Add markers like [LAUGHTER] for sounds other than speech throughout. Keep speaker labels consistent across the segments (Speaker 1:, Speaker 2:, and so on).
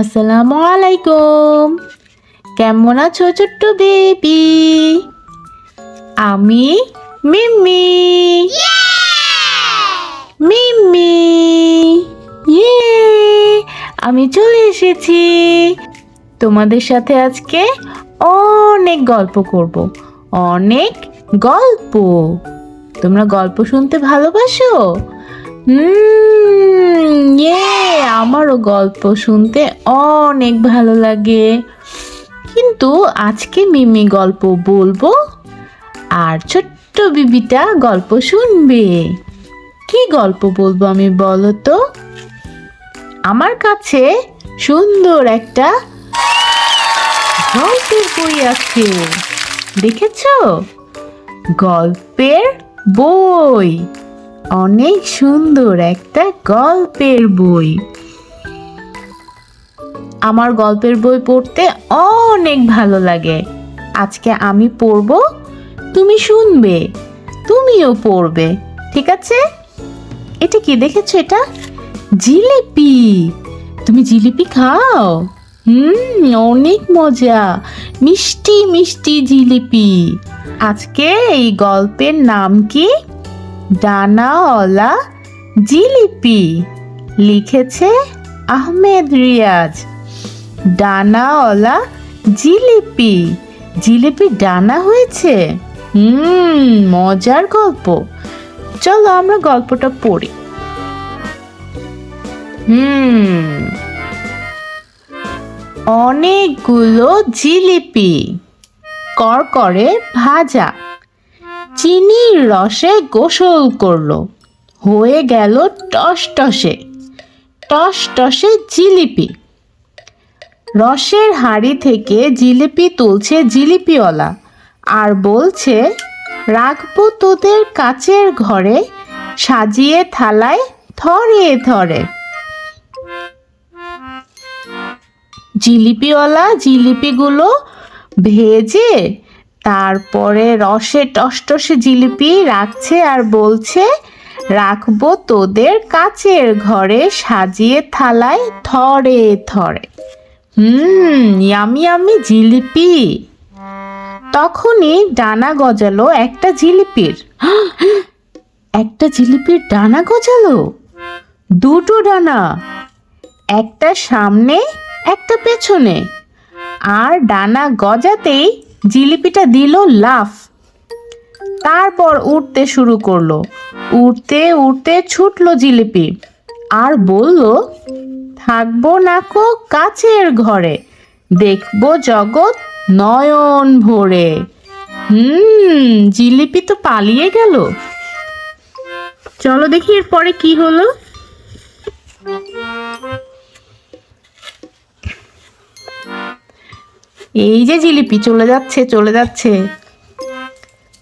Speaker 1: আসসালামু আলাইকুম। কেমন আছো ছোট্ট বেবি? আমি মিম্মি। মিম্মি। ইয়ে আমি চলে এসেছি। তোমাদের সাথে আজকে অনেক গল্প করব। অনেক গল্প। তোমরা গল্প শুনতে ভালোবাসো? ইয়ে আমারও গল্প শুনতে অনেক ভালো লাগে। কিন্তু আজকে মিমি গল্প বলব আর ছোট্ট বিবিটা গল্প শুনবে। কি গল্প বলব আমি বলো তো? আমার কাছে সুন্দর একটা গল্পের বই আছে। দেখেছ? গল্পের বই। অনেক সুন্দর একটা গল্পের বই। আমার গল্পের বই পড়তে অনেক ভালো লাগে। আজকে আমি পড়ব, তুমি শুনবে, তুমিও পড়বে, ঠিক আছে? এটা কি দেখেছ এটা? জিলিপি। তুমি জিলিপি খাও? হুম, অনেক মজা। মিষ্টি মিষ্টি জিলিপি। আজকে এই গল্পের নাম কি? ডানাওয়ালা জিলিপি লিখেছে আহমেদ রিয়াজ। ডানাওয়ালা জিলিপি। জিলিপি ডানা হয়েছে? হুম, মজার গল্প। চলো আমরা গল্পটা পড়ি। হুম, অনেকগুলো জিলিপি। করকরে ভাজা। চিনির রসে গোসল করল। হয়ে গেল টস টসে টস টসে জিলিপি। রসের হাঁড়ি থেকে জিলিপি তুলছে জিলিপিওয়ালা আর বলছে, রাখব তোদের কাচের ঘরে, সাজিয়ে থালায় থরে থরে জিলিপিওয়ালা জিলিপিগুলো ভেজে তারপরে রসে টসটসে জিলিপি রাখছে আর বলছে, রাখব তোদের কাচের ঘরে সাজিয়ে থালায় থরে থরে। হুম, ইয়ামি ইয়ামি জিলিপি। তখনই ডানা গজালো একটা জিলিপির। [GASPS] একটা জিলিপির ডানা গজালো? দুটো ডানা, একটা সামনে, একটা পেছনে। আর ডানা গজাতেই জিলিপিটা দিল, লাফ। তারপর উঠতে শুরু করল। উঠতে উঠতে ছুটলো জিলিপি। আর বলল, থাকব নাকো কাছের ঘরে, দেখব জগৎ নয়ন ভরে। হুম, জিলিপি তো পালিয়ে গেল। চলো দেখি এরপরে কি হলো। এই যে জিলিপি চলে যাচ্ছে চলে যাচ্ছে।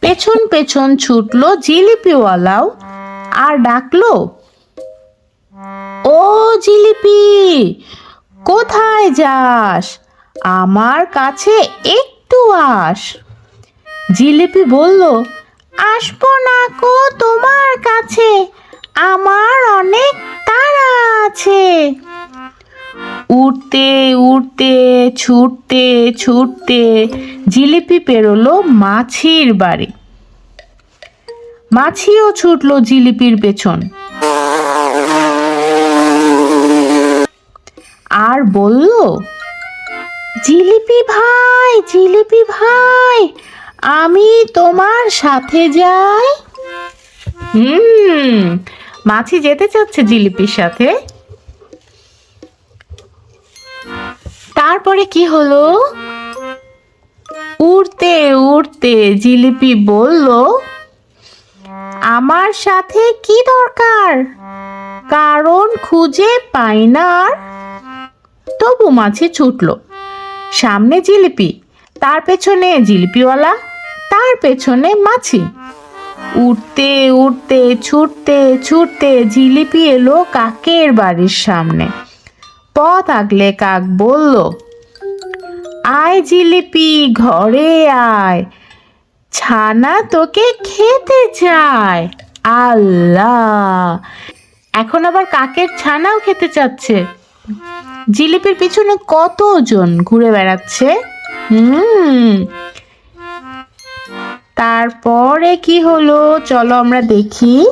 Speaker 1: পেছন পেছন ছুটলো জিলিপিওয়ালাও আর ডাকলো, ও জিলিপি, কোথায় যাস? আমার কাছে একটু আস। জিলিপি বলল, আসব না কো তোমার কাছে, আমার অনেক তাড়া আছে। উঠতে উঠতে ছুটতে ছুটতে জিলিপি পেরোলো মাছির বাড়ি। মাছিও ছুটলো জিলিপির পেছন। আর বলল, জিলিপি ভাই জিলিপি ভাই, আমি তোমার সাথে যাই। হুম, মাছি যেতে চাচ্ছে জিলিপির সাথে? তারপরে কি হলো? উড়তে উড়তে জিলিপি বলল, আমার সাথে কি দরকার? কারণ খুঁজে পাই না তবু মাছি ছুটলো। সামনে জিলিপি, তার পেছনে জিলিপিওয়ালা, তার পেছনে মাছি। উঠতে উঠতে ছুটতে ছুটতে জিলিপি এলো কাকের বাড়ির সামনে। পথ আগলে কাক বলল, আয় জিলিপি, ঘরে আয়। ছানা তোকে খেতে চায়। আল্লাহ। এখন আবার কাকের ছানাও খেতে চাচ্ছে। জিলিপির পিছনে কতজন ঘুরে বেড়াচ্ছে? হুম। তারপরে কি হলো? চলো আমরা দেখি।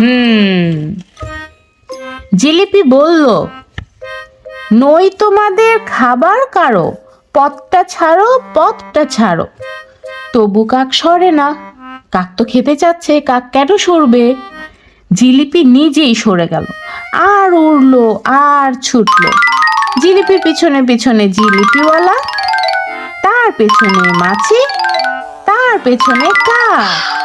Speaker 1: হুম। জিলিপি বলল, নই তোমাদের খাবার কারও, পথটা ছাড়ো পথটা ছাড়ো। তবু কাক সরে না, কাক তো খেতে চাচ্ছে, কাক কেন সরবে? জিলিপি নিজেই সরে গেল, আর উড়লো, আর ছুটলো। জিলিপির পিছনে পিছনে জিলিপিওয়ালা, তার পেছনে মাছি, তার পেছনে কাক।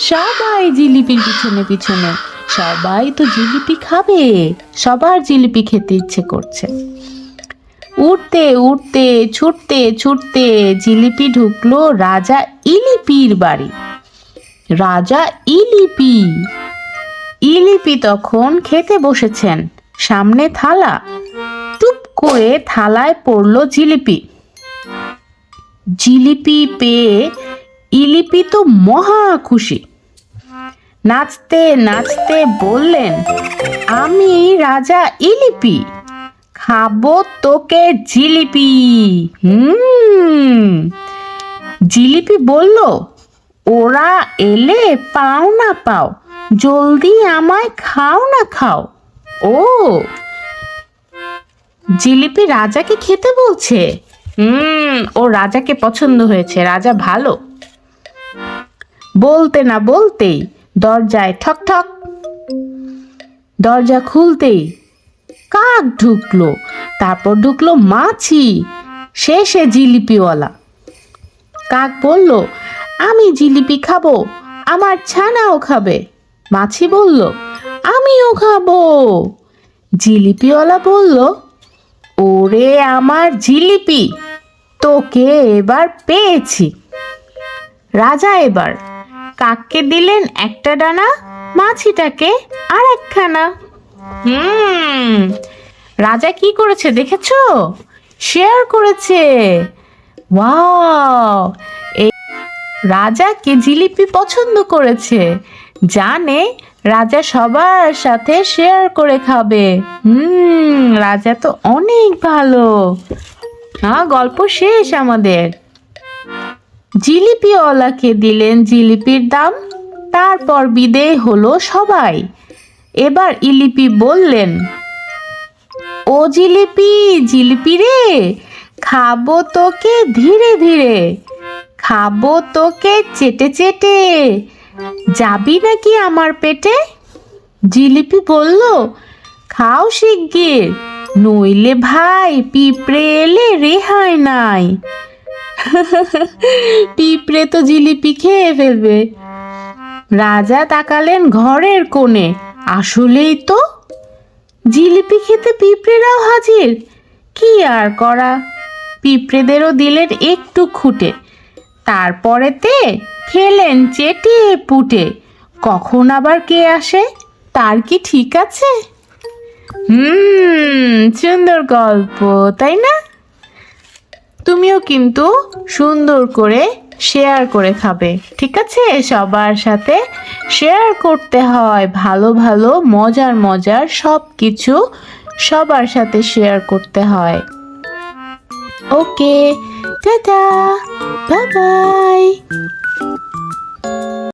Speaker 1: সবাই জিলিপির পিছনে পিছনে। সবাই তো জিলিপি খাবে। সবার জিলিপি খেতে ইচ্ছে করছে। উঠতে উঠতে ছুটতে ছুটতে জিলিপি ঢুকলো রাজা ইলিপির বাড়ি। রাজা ইলিপি। ইলিপি তখন খেতে বসেছেন। সামনে থালা। টুপ করে থালায় পড়ল জিলিপি। জিলিপি পেয়ে ইলিপি তো মহা খুশি। নাচতে নাচতে বললেন, আমি রাজা ইলিপি, খাব তোকে জিলিপি। হুম। জিলিপি বলল, ওরা এলে পাও না পাও, জলদি আমায় খাও না খাও। ও। জিলিপি রাজাকে খেতে বলছে, হুম, ও রাজাকে পছন্দ হয়েছে, রাজা ভালো। বলতে না বলতেই দরজায় ঠক ঠক। দরজা খুলতেই কাক ঢুকলো, তারপর ঢুকলো মাছি শেষে জিলিপিওয়ালা। কাক বলল, আমি জিলিপি খাব, আমার ছানাও খাবে। মাছি বলল, আমিও খাব। জিলিপিওয়ালা বলল, ওরে আমার জিলিপি, তোকে এবার পেয়েছি। রাজা এবার কাককে দিলেন একটা ডানা, মাছিটাকে আর একখানা হুম, রাজা কি করেছে দেখেছ? শেয়ার করেছে। ওয়াও রাজাকে জিলিপি পছন্দ করেছে। জানে রাজা সবার সাথে শেয়ার করে খাবে। হুম, রাজা তো অনেক ভালো। হ্যাঁ গল্প শেষ আমাদের। জিলিপিওয়ালাকে দিলেন জিলিপির দাম, তারপর বিদেয় হলো সবাই। এবার ইলিপি বললেন, ও জিলিপি জিলিপি রে, খাব তোকে ধীরে ধীরে, খাব তোকে চেটে চেটে, যাবি নাকি আমার পেটে? জিলিপি বলল, খাও শিগগির, নইলে ভাই পিঁপড়ে এলে রেহাই নাই। [LAUGHS] পিঁপড়ে তো জিলিপি খেয়ে ফেলবে। রাজা তাকালেন ঘরের কোণে। আসলেই তো জিলিপি খেতে পিঁপড়েরাও হাজির। কি আর করা? পিঁপড়েদেরও দিলেন একটু খুঁটে। তারপরেতে খেলেন চেটে পুটে। কখন আবার কে আসে, তার কি ঠিক আছে? হুম, সুন্দর গল্প, তাই না? তুমিও কিন্তু সুন্দর করে শেয়ার করে খাবে। ঠিক আছে? সবার সাথে শেয়ার করতে হয় ভালো ভালো, মজার মজার সব কিছু সবার সাথে শেয়ার করতে হয়। ওকে টাটা বাই বাই